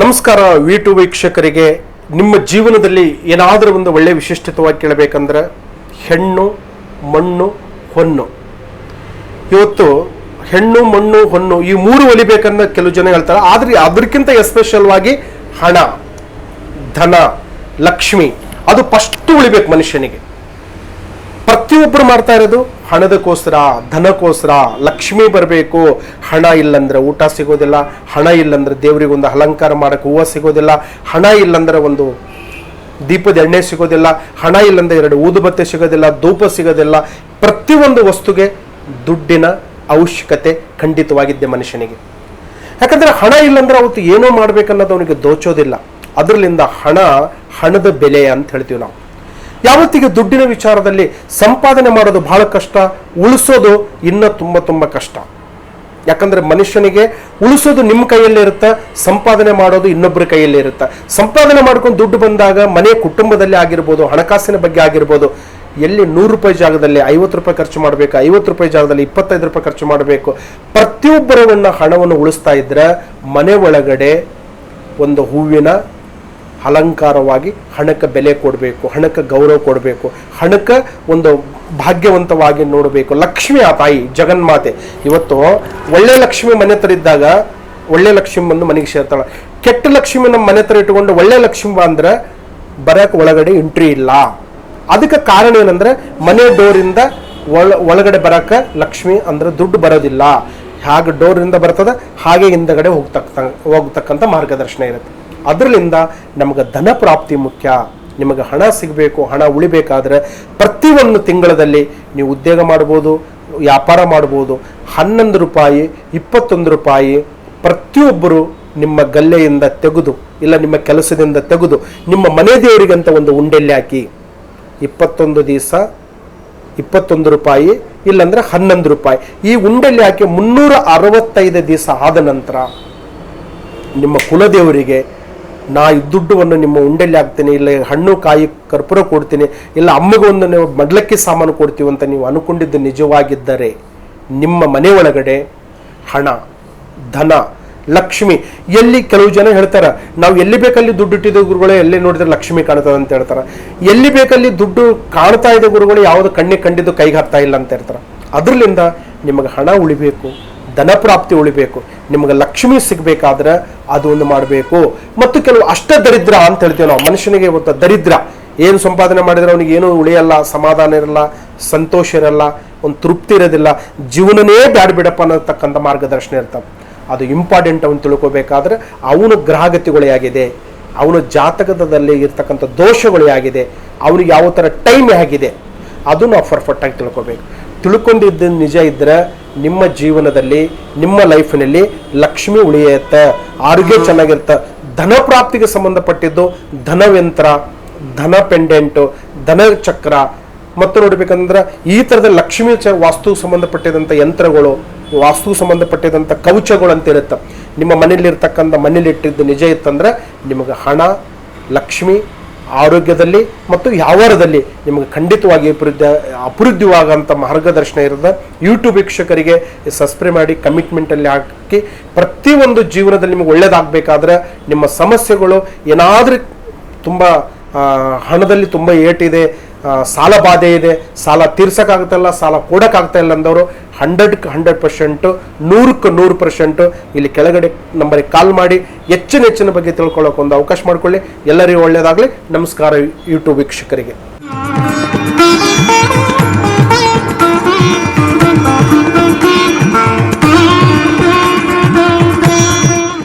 ನಮಸ್ಕಾರ V to ವೀಕ್ಷಕರಿಗೆ. ನಿಮ್ಮ ಜೀವನದಲ್ಲಿ ಏನಾದರೂ ಒಂದು ಒಳ್ಳೆಯ ವಿಶಿಷ್ಟತವಾಗಿ ಕೇಳಬೇಕಂದ್ರೆ ಹೆಣ್ಣು, ಮಣ್ಣು, ಹೊನ್ನು. ಇವತ್ತು ಹೆಣ್ಣು, ಮಣ್ಣು, ಹೊನ್ನು ಈ ಮೂರು ಒಲಿಬೇಕಂತ ಕೆಲವು ಜನ ಹೇಳ್ತಾರೆ. ಆದ್ರೆ ಅದಕ್ಕಿಂತ ಎಸ್ಪೆಷಲ್ವಾಗಿ ಹಣ, ಧನ, ಲಕ್ಷ್ಮಿ, ಅದು ಫಸ್ಟ್ ಉಳಿಬೇಕು ಮನುಷ್ಯನಿಗೆ. ಪ್ರತಿಯೊಬ್ಬರು ಮಾಡ್ತಾ ಇರೋದು ಹಣದಕ್ಕೋಸ್ಕರ, ಧನಕ್ಕೋಸ್ಕರ, ಲಕ್ಷ್ಮಿ ಬರಬೇಕು. ಹಣ ಇಲ್ಲಂದ್ರೆ ಊಟ ಸಿಗೋದಿಲ್ಲ, ಹಣ ಇಲ್ಲಂದ್ರೆ ದೇವರಿಗೆ ಒಂದು ಅಲಂಕಾರ ಮಾಡಕ್ಕೆ ಹೂವು ಸಿಗೋದಿಲ್ಲ, ಹಣ ಇಲ್ಲಂದ್ರೆ ಒಂದು ದೀಪದ ಎಣ್ಣೆ ಸಿಗೋದಿಲ್ಲ, ಹಣ ಇಲ್ಲಂದ್ರೆ ಎರಡು ಊದುಬತ್ತೆ ಸಿಗೋದಿಲ್ಲ, ಧೂಪ ಸಿಗೋದಿಲ್ಲ. ಪ್ರತಿಯೊಂದು ವಸ್ತುಗೆ ದುಡ್ಡಿನ ಅವಶ್ಯಕತೆ ಖಂಡಿತವಾಗಿದ್ದೆ ಮನುಷ್ಯನಿಗೆ. ಯಾಕಂದ್ರೆ ಹಣ ಇಲ್ಲಂದ್ರೆ ಅವತ್ತು ಏನೋ ಮಾಡ್ಬೇಕನ್ನೋದು ಅವನಿಗೆ ದೋಚೋದಿಲ್ಲ. ಅದರಲ್ಲಿಂದ ಹಣ, ಹಣದ ಬೆಲೆ ಅಂತ ಹೇಳ್ತೀವಿ ನಾವು. ಯಾವತ್ತಿಗೆ ದುಡ್ಡಿನ ವಿಚಾರದಲ್ಲಿ ಸಂಪಾದನೆ ಮಾಡೋದು ಬಹಳ ಕಷ್ಟ, ಉಳಿಸೋದು ಇನ್ನೂ ತುಂಬ ತುಂಬ ಕಷ್ಟ. ಯಾಕಂದ್ರೆ ಮನುಷ್ಯನಿಗೆ ಉಳಿಸೋದು ನಿಮ್ಮ ಕೈಯಲ್ಲೇ ಇರುತ್ತೆ, ಸಂಪಾದನೆ ಮಾಡೋದು ಇನ್ನೊಬ್ಬರ ಕೈಯಲ್ಲೇ ಇರುತ್ತೆ. ಸಂಪಾದನೆ ಮಾಡ್ಕೊಂಡು ದುಡ್ಡು ಬಂದಾಗ ಮನೆ ಕುಟುಂಬದಲ್ಲಿ ಆಗಿರ್ಬೋದು, ಹಣಕಾಸಿನ ಬಗ್ಗೆ ಆಗಿರ್ಬೋದು, ಎಲ್ಲಿ ನೂರು ರೂಪಾಯಿ ಜಾಗದಲ್ಲಿ ಐವತ್ತು ರೂಪಾಯಿ ಖರ್ಚು ಮಾಡಬೇಕು, ಐವತ್ತು ರೂಪಾಯಿ ಜಾಗದಲ್ಲಿ ಇಪ್ಪತ್ತೈದು ರೂಪಾಯಿ ಖರ್ಚು ಮಾಡಬೇಕು ಪ್ರತಿಯೊಬ್ಬರನ್ನ ಹಣವನ್ನು ಉಳಿಸ್ತಾ ಇದ್ರೆ ಮನೆ ಒಳಗಡೆ ಒಂದು ಹೂವಿನ ಅಲಂಕಾರವಾಗಿ ಹಣಕ್ಕೆ ಬೆಲೆ ಕೊಡಬೇಕು, ಹಣಕ್ಕೆ ಗೌರವ ಕೊಡಬೇಕು, ಹಣಕ್ಕೆ ಒಂದು ಭಾಗ್ಯವಂತವಾಗಿ ನೋಡಬೇಕು. ಲಕ್ಷ್ಮಿ ಆ ತಾಯಿ, ಜಗನ್ಮಾತೆ. ಇವತ್ತು ಒಳ್ಳೆ ಲಕ್ಷ್ಮಿ ಮನೆ ಹತ್ರ ಇದ್ದಾಗ ಒಳ್ಳೆ ಲಕ್ಷ್ಮಿ ಬಂದು ಮನೆಗೆ ಸೇರ್ತಾಳೆ. ಕೆಟ್ಟ ಲಕ್ಷ್ಮಿ ನಮ್ಮ ಮನೆ ಹತ್ರ ಇಟ್ಟುಕೊಂಡು ಒಳ್ಳೆ ಲಕ್ಷ್ಮಿ ಅಂದ್ರೆ ಬರಕ್ಕೆ ಒಳಗಡೆ ಎಂಟ್ರಿ ಇಲ್ಲ. ಅದಕ್ಕೆ ಕಾರಣ ಏನಂದ್ರೆ ಮನೆ ಡೋರಿಂದ ಒಳ, ಒಳಗಡೆ ಬರಕ್ಕೆ ಲಕ್ಷ್ಮಿ ಅಂದ್ರೆ ದುಡ್ಡು ಬರೋದಿಲ್ಲ. ಹಾಗೆ ಡೋರಿಂದ ಬರ್ತದ, ಹಾಗೆ ಹಿಂದಗಡೆ ಹೋಗ್ತಕ್ಕ, ಹೋಗ್ತಕ್ಕಂಥ ಮಾರ್ಗದರ್ಶನ ಇರುತ್ತೆ. ಅದರಿಂದ ನಮಗೆ ಧನ ಪ್ರಾಪ್ತಿ ಮುಖ್ಯ. ನಿಮಗೆ ಹಣ ಸಿಗಬೇಕು, ಹಣ ಉಳಿಬೇಕಾದ್ರೆ ಪ್ರತಿಯೊಂದು ತಿಂಗಳಲ್ಲಿ ನೀವು ಉದ್ಯೋಗ ಮಾಡ್ಬೋದು, ವ್ಯಾಪಾರ ಮಾಡ್ಬೋದು. ಹನ್ನೊಂದು ರೂಪಾಯಿ, ಇಪ್ಪತ್ತೊಂದು ರೂಪಾಯಿ ಪ್ರತಿಯೊಬ್ಬರು ನಿಮ್ಮ ಗಲ್ಲೆಯಿಂದ ತೆಗೆದು, ಇಲ್ಲ ನಿಮ್ಮ ಕೆಲಸದಿಂದ ತೆಗೆದು, ನಿಮ್ಮ ಮನೆ ದೇವರಿಗಂತ ಒಂದು ಉಂಡೆಲ್ಲಿ ಹಾಕಿ, ಇಪ್ಪತ್ತೊಂದು ದಿವಸ ಇಪ್ಪತ್ತೊಂದು ರೂಪಾಯಿ, ಇಲ್ಲಾಂದ್ರೆ ಹನ್ನೊಂದು ರೂಪಾಯಿ. ಈ ಉಂಡೆಲ್ಲಿ ಹಾಕಿ ಮುನ್ನೂರ ಅರವತ್ತೈದು ದಿವಸ ಆದ ನಂತರ ನಿಮ್ಮ ಕುಲದೇವರಿಗೆ ನಾ ಈ ದುಡ್ಡನ್ನು ನಿಮ್ಮ ಉಂಡೆಲ್ಲಿ ಹಾಕ್ತೀನಿ, ಇಲ್ಲ ಹಣ್ಣು ಕಾಯಿ ಕರ್ಪೂರ ಕೊಡ್ತೀನಿ, ಇಲ್ಲ ಅಮ್ಮಗೊಂದು ನೀವು ಮಡ್ಲಕ್ಕಿ ಸಾಮಾನು ಕೊಡ್ತೀವಿ ಅಂತ ನೀವು ಅನ್ಕೊಂಡಿದ್ದು ನಿಜವಾಗಿದ್ದರೆ ನಿಮ್ಮ ಮನೆ ಒಳಗಡೆ ಹಣ, ಧನ, ಲಕ್ಷ್ಮಿ, ಎಲ್ಲಿ ಕೆಲವು ಜನ ಹೇಳ್ತಾರೆ, ನಾವು ಎಲ್ಲಿ ಬೇಕಲ್ಲಿ ದುಡ್ಡು ಇಟ್ಟಿದ್ದ ಗುರುಗಳೇ, ಎಲ್ಲಿ ನೋಡಿದ್ರೆ ಲಕ್ಷ್ಮಿ ಕಾಣ್ತದೆ ಅಂತ ಹೇಳ್ತಾರೆ. ಎಲ್ಲಿ ಬೇಕಲ್ಲಿ ದುಡ್ಡು ಕಾಣ್ತಾ ಇದ್ದ ಗುರುಗಳು, ಯಾವುದು ಕಣ್ಣಿಗೆ ಕಂಡಿದ್ದು ಕೈಗೆ ಹಾಕ್ತಾ ಇಲ್ಲ ಅಂತ ಹೇಳ್ತಾರೆ. ಅದರಲ್ಲಿಂದ ನಿಮಗೆ ಹಣ ಉಳಿಬೇಕು. ಧನ ಪ್ರಾಪ್ತಿ ಉಳಿಬೇಕು. ನಿಮಗೆ ಲಕ್ಷ್ಮಿ ಸಿಗಬೇಕಾದ್ರೆ ಅದು ಒಂದು ಮಾಡಬೇಕು. ಮತ್ತು ಕೆಲವು ಅಷ್ಟ ದರಿದ್ರ ಅಂತ ಹೇಳ್ತೀವಿ ನಾವು. ಮನುಷ್ಯನಿಗೆ ಇವತ್ತು ದರಿದ್ರ. ಏನು ಸಂಪಾದನೆ ಮಾಡಿದ್ರೆ ಅವನಿಗೆ ಏನೂ ಉಳಿಯಲ್ಲ, ಸಮಾಧಾನ ಇರಲ್ಲ, ಸಂತೋಷ ಇರಲ್ಲ, ಒಂದು ತೃಪ್ತಿ ಇರೋದಿಲ್ಲ. ಜೀವನನೇ ಬ್ಯಾಡ್ಬಿಡಪ್ಪ ಅನ್ನತಕ್ಕಂಥ ಮಾರ್ಗದರ್ಶನ ಇರ್ತಾವೆ. ಅದು ಇಂಪಾರ್ಟೆಂಟ್ ಅವನು ತಿಳ್ಕೋಬೇಕಾದ್ರೆ ಅವನ ಗ್ರಹಗತಿಗಳೇ ಆಗಿದೆ. ಅವನ ಜಾತಕದಲ್ಲಿ ಇರ್ತಕ್ಕಂಥ ದೋಷಗಳು ಆಗಿದೆ. ಅವನಿಗೆ ಯಾವ ಥರ ಟೈಮ್ ಆಗಿದೆ ಅದನ್ನು ನಾವು ಪರ್ಫೆಕ್ಟಾಗಿ ತಿಳ್ಕೊಬೇಕು. ತಿಳ್ಕೊಂಡಿದ್ದ ನಿಜ ಇದ್ದರೆ ನಿಮ್ಮ ಜೀವನದಲ್ಲಿ ನಿಮ್ಮ ಲೈಫಿನಲ್ಲಿ ಲಕ್ಷ್ಮಿ ಉಳಿಯತ್ತೆ. ಆರೋಗ್ಯ ಚೆನ್ನಾಗಿರುತ್ತೆ. ಧನ ಪ್ರಾಪ್ತಿಗೆ ಸಂಬಂಧಪಟ್ಟಿದ್ದು ಧನಯಂತ್ರ ಧನ ಪೆಂಡೆಂಟು ಧನ ಚಕ್ರ. ಮತ್ತು ನೋಡ್ಬೇಕಂದ್ರೆ ಈ ಥರದ ಲಕ್ಷ್ಮಿ ಚ ವಾಸ್ತು ಸಂಬಂಧಪಟ್ಟಿದಂಥ ಯಂತ್ರಗಳು ವಾಸ್ತು ಸಂಬಂಧಪಟ್ಟಿದಂಥ ಕವಚಗಳು ಅಂತ ಇರುತ್ತೆ. ನಿಮ್ಮ ಮನೇಲಿರ್ತಕ್ಕಂಥ ಮನೇಲಿ ಇಟ್ಟಿದ್ದು ನಿಜ ಇತ್ತಂದ್ರೆ ನಿಮಗೆ ಹಣ ಲಕ್ಷ್ಮಿ ಆರೋಗ್ಯದಲ್ಲಿ ಮತ್ತು ವ್ಯವಹಾರದಲ್ಲಿ ನಿಮಗೆ ಖಂಡಿತವಾಗಿ ಅಭಿವೃದ್ಧಿ ಅಭಿವೃದ್ಧಿವಾಗಂಥ ಮಾರ್ಗದರ್ಶನ ಇರೋದ ಯೂಟ್ಯೂಬ್ ವೀಕ್ಷಕರಿಗೆ ಸಬ್ಸ್ಕ್ರೈಬ್ ಮಾಡಿ ಕಮಿಟ್ಮೆಂಟಲ್ಲಿ ಹಾಕಿ, ಪ್ರತಿಯೊಂದು ಜೀವನದಲ್ಲಿ ನಿಮಗೆ ಒಳ್ಳೇದಾಗಬೇಕಾದ್ರೆ ನಿಮ್ಮ ಸಮಸ್ಯೆಗಳು ಏನಾದರೂ ತುಂಬ ಹಣದಲ್ಲಿ ತುಂಬ ಏಟಿದೆ ಸಾಲ ಬಾಧೆ ಇದೆ, ಸಾಲ ತೀರ್ಸೋಕ್ಕಾಗ್ತಾಯಿಲ್ಲ ಸಾಲ ಕೊಡೋಕ್ಕಾಗ್ತಾ ಇಲ್ಲ ಅಂದವರು ಹಂಡ್ರೆಡ್ಗೆ ಹಂಡ್ರೆಡ್ ಪರ್ಸೆಂಟು ನೂರಕ್ಕೆ ನೂರು ಪರ್ಸೆಂಟು ಇಲ್ಲಿ ಕೆಳಗಡೆ ನಂಬರಿಗೆ ಕಾಲ್ ಮಾಡಿ, ಹೆಚ್ಚಿನ ಹೆಚ್ಚಿನ ಬಗ್ಗೆ ತಿಳ್ಕೊಳ್ಳೋಕೆ ಒಂದು ಅವಕಾಶ ಮಾಡಿಕೊಳ್ಳಿ. ಎಲ್ಲರಿಗೂ ಒಳ್ಳೆಯದಾಗಲಿ. ನಮಸ್ಕಾರ ಯೂಟ್ಯೂಬ್ ವೀಕ್ಷಕರಿಗೆ.